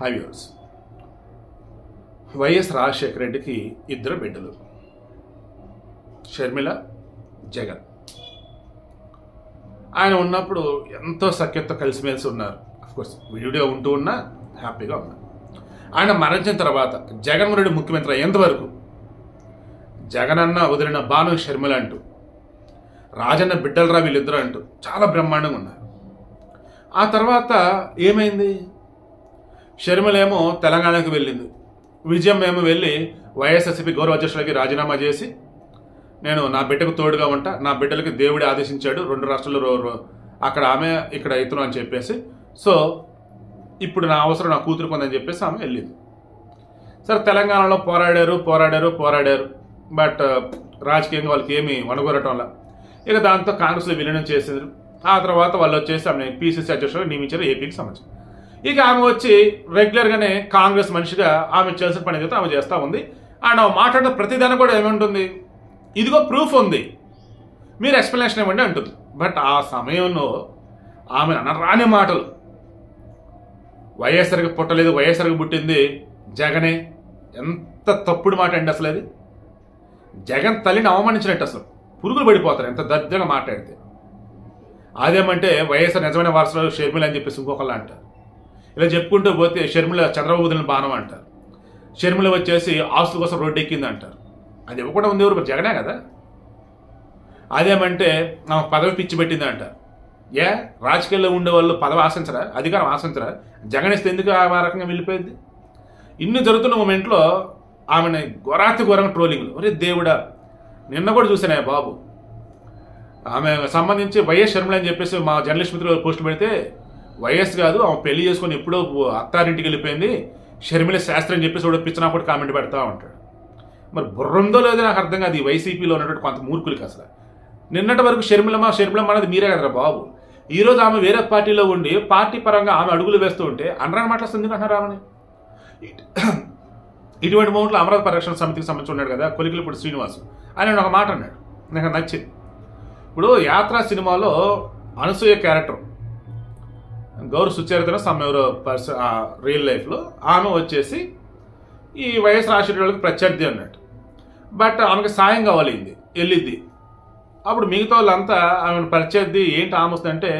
High viewers YS Rajasekhara రెడ్డికి ఇద్దరు బిడ్డలు. షర్మిల జగన్. ఆయన ఉన్నప్పుడు ఎంతో సఖ్యతో కలిసిమెలిసి ఉన్నారు. అఫ్కోర్స్ విడివిడిగా ఉంటూ ఉన్నా హ్యాపీగా ఉన్నారు ఆయన మరణించిన తర్వాత జగన్మోహన్ రెడ్డి ముఖ్యమంత్రి అయ్యేంతవరకు జగనన్న వదిలిన బాను షర్మిల అంటూ రాజన్న బిడ్డలరా వీళ్ళిద్దరు అంటూ చాలా బ్రహ్మాండంగా ఉన్నారు. ఆ తర్వాత ఏమైంది? షర్మిలేమో తెలంగాణకు వెళ్ళింది. విజయం ఏమో వెళ్ళి వైఎస్ఎస్సీపీ గౌరవ అధ్యక్షులకి రాజీనామా చేసి నేను నా బిడ్డకు తోడుగా ఉంటా నా బిడ్డలకి దేవుడి ఆదేశించాడు రెండు రాష్ట్రాల్లో రో- రో- అక్కడ ఆమె ఇక్కడ ఇతను అని చెప్పేసి. సో ఇప్పుడు నా అవసరం నా కూతురు కొందని చెప్పేసి ఆమె వెళ్ళింది. సరే తెలంగాణలో పోరాడారు పోరాడారు పోరాడారు. బట్ రాజకీయంగా వాళ్ళకి ఏమి వనగొరటంలా ఇక దాంతో కాంగ్రెస్లో విలీనం చేసారు ఆ తర్వాత వాళ్ళు వచ్చేసి ఆమె పీసీసీ అధ్యక్షుడు నియమించారు ఏపీకి సంబంధించి. ఇక ఆమె వచ్చి రెగ్యులర్గానే కాంగ్రెస్ మనిషిగా ఆమె చేసిన పని అయితే ఆమె చేస్తూ ఉంది. అండ్ ఆమె మాట్లాడిన ప్రతిదాని కూడా ఏమంటుంది ఇదిగో ప్రూఫ్ ఉంది. మీరు ఎక్స్ప్లెనేషన్ ఇవ్వండి అంటుంది. బట్ ఆ సమయంలో ఆమె అనరాని మాటలు. వైఎస్ఆర్కి పుట్టలేదు వైఎస్ఆర్కి పుట్టింది జగనే. ఎంత తప్పుడు మాట అండి అసలు అది? జగన్ తల్లిని అవమానించినట్టు అసలు. పురుగులు పడిపోతారు ఎంత దర్జంగా మాట్లాడితే అదేమంటే వైఎస్ఆర్ నిజమైన వారసులు షర్మిల అని చెప్పేసి ఇంకొకళ్ళు అంటారు. ఇలా చెప్పుకుంటూ పోతే షర్మిల చంద్రబాబు వదిలిన బాణం అంటారు. షర్మిల వచ్చేసి ఆస్తుల కోసం రోడ్డు ఎక్కింది అంటారు అది ఇవ్వకుండా ఉంది ఎవరు? మరి జగనే కదా. అదేమంటే ఆమె పదవి పిచ్చి పెట్టింది అంటారు ఏ? రాజకీయాల్లో ఉండే వాళ్ళు పదవి ఆశించరా? అధికారం ఆశించరా? జగన్ ఇస్తే ఎందుకు ఆమె ఆ రకంగా వెళ్ళిపోయింది? ఇన్ని జరుగుతున్న మూమెంట్లో ఆమెని ఘోరాతి ఘోరంగా ట్రోలింగ్లు ఒరే దేవుడా నిన్న కూడా చూసానే బాబు. ఆమె సంబంధించి వైఎస్ షర్మిల అని చెప్పేసి మా జర్నలిస్ట్ మిత్రులు పోస్ట్ పెడితే వయస్సు కాదు ఆమె పెళ్ళి చేసుకొని ఎప్పుడో అత్తారింటికి వెళ్ళిపోయింది. షర్మిల శాస్త్రి అని చెప్పేసి కూడా పిచ్చినప్పుడు కామెంట్ పెడతా ఉంటాడు. మరి బుర్రందో లేదో నాకు అర్థం కాదు ఈ వైసీపీలో ఉన్నటువంటి కొంత మూర్ఖులకి అసలు. నిన్నటి వరకు షర్మిలమ్మ షర్మిలమ్మ అనేది మీరే కదరా బాబు. ఈ రోజు ఆమె వేరే పార్టీలో ఉండి పార్టీ పరంగా ఆమె అడుగులు వేస్తూ ఉంటే అనరాని మాట్లాడుతుంది ఎందుకు ఆమెని? ఇటువంటి మూమెంట్లో అమరావతి పరిరక్షణ సమితికి సంబంధించి ఉన్నాడు కదా కొలికిలపూడి శ్రీనివాసు. ఆయన ఒక మాట అన్నాడు. నాకు నచ్చింది. ఇప్పుడు యాత్ర సినిమాలో అనసూయ క్యారెక్టర్ గౌరవ సుచరితన సమ్ ఎవరో పర్స రియల్ లైఫ్లో ఆమె వచ్చేసి ఈ వైఎస్ రాజశేఖర వాళ్ళకి ప్రత్యర్థి అన్నట్టు. బట్ ఆమెకి సాయం కావాలింది వెళ్ళిద్ది అప్పుడు మిగతా వాళ్ళంతా ఆమెను ప్రత్యర్థి ఏంటి ఆమె వస్తుందంటే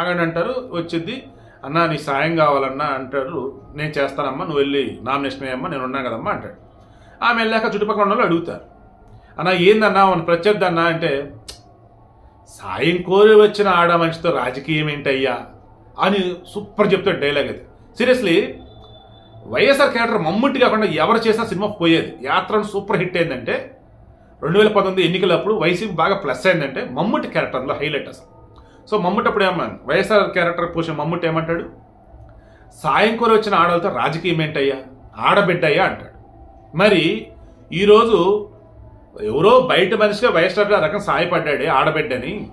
ఆగండి అంటారు వచ్చిద్ది అన్న నీ సాయం కావాలన్నా అంటారు నేను చేస్తానమ్మా నువ్వు వెళ్ళి నామినేషన్ అయ్యమ్మా నేను ఉన్నాను కదమ్మా అంటాడు. ఆమె వెళ్ళాక చుట్టుపక్కల ఉన్న వాళ్ళు అడుగుతారు. అన్న ఏందన్నా మన ప్రత్యర్థి అన్నా అంటే సాయం కోరి వచ్చిన ఆడ మనిషితో రాజకీయం ఏంటయ్యా? అని సూపర్ చెప్తాడు డైలాగ్ అది. సీరియస్లీ వైఎస్ఆర్ క్యారెక్టర్ మమ్ముట్టి కాకుండా ఎవరు చేసినా సినిమా పోయేది. యాత్ర సూపర్ హిట్ అయిందంటే రెండు వేల పంతొమ్మిది ఎన్నికలప్పుడు వైసీపీ బాగా ప్లస్ అయిందంటే మమ్ముట్టి క్యారెక్టర్లో హైలైట్ అసలు. సో మమ్ముట్టి అప్పుడు ఏమన్నాను వైఎస్ఆర్ క్యారెక్టర్ పోసిన మమ్ముట్టి ఏమంటాడు? సాయం కోరి వచ్చిన ఆడవాళ్ళతో రాజకీయం ఏంటయ్యా? ఆడబిడ్డయ్యా అంటాడు. మరి ఈరోజు ఎవరో బయట మనిషిగా వైఎస్ఆర్ ఆ రకం సాయపడ్డాడే ఆడబిడ్డని.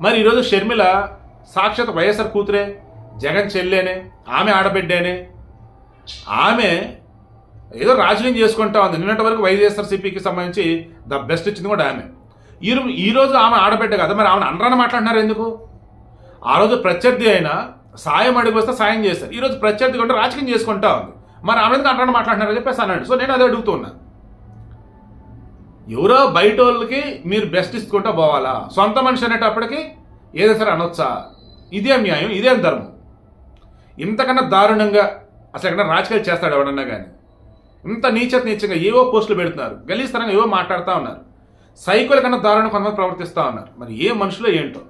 మరి ఈరోజు షర్మిల సాక్షాత్ వైఎస్ఆర్ కూతురే? జగన్ చెల్లేనే ఆమె ఆడబిడ్డేనే. ఆమె ఏదో రాజకీయం చేసుకుంటా ఉంది. నిన్నటి వరకు వైఎస్ఆర్సీపీకి సంబంధించి ద బెస్ట్ ఇచ్చింది కూడా ఆమె. ఈ ఈరోజు ఈ రోజు ఆమె ఆడబిడ్డ కదా. మరి ఆమెను అనరాని మాట్లాడినారు ఎందుకు? ఆ రోజు ప్రత్యర్థి అయినా సాయం అడిగి వస్తే సాయం చేస్తారు ఈ రోజు ప్రత్యర్థి కంటే రాజకీయం చేసుకుంటా ఉంది. మరి ఆమె ఎందుకు అంటారని మాట్లాడినారని చెప్పేసి అన్నాడు. సో నేను అదే అడుగుతున్నా ఎవరో బయట వాళ్ళకి మీరు బెస్ట్ ఇచ్చుకుంటా పోవాలా? సొంత మనిషి అనేటప్పటికి ఏదో సరే అనొచ్చా? ఇదే న్యాయం? ఇదే ధర్మం? ఇంతకన్నా దారుణంగా అసలు ఎక్కడ రాజకీయాలు చేస్తాడు ఎవడన్నా కానీ ఇంత నీచత నీచంగా ఏవో పోస్టులు పెడుతున్నారు గలీస్తరంగా ఏవో మాట్లాడుతూ ఉన్నారు. సైకిల్ కన్నా దారుణం కొంతమంది ప్రవర్తిస్తూ ఉన్నారు. మరి ఏ మనుషులో ఏంటో?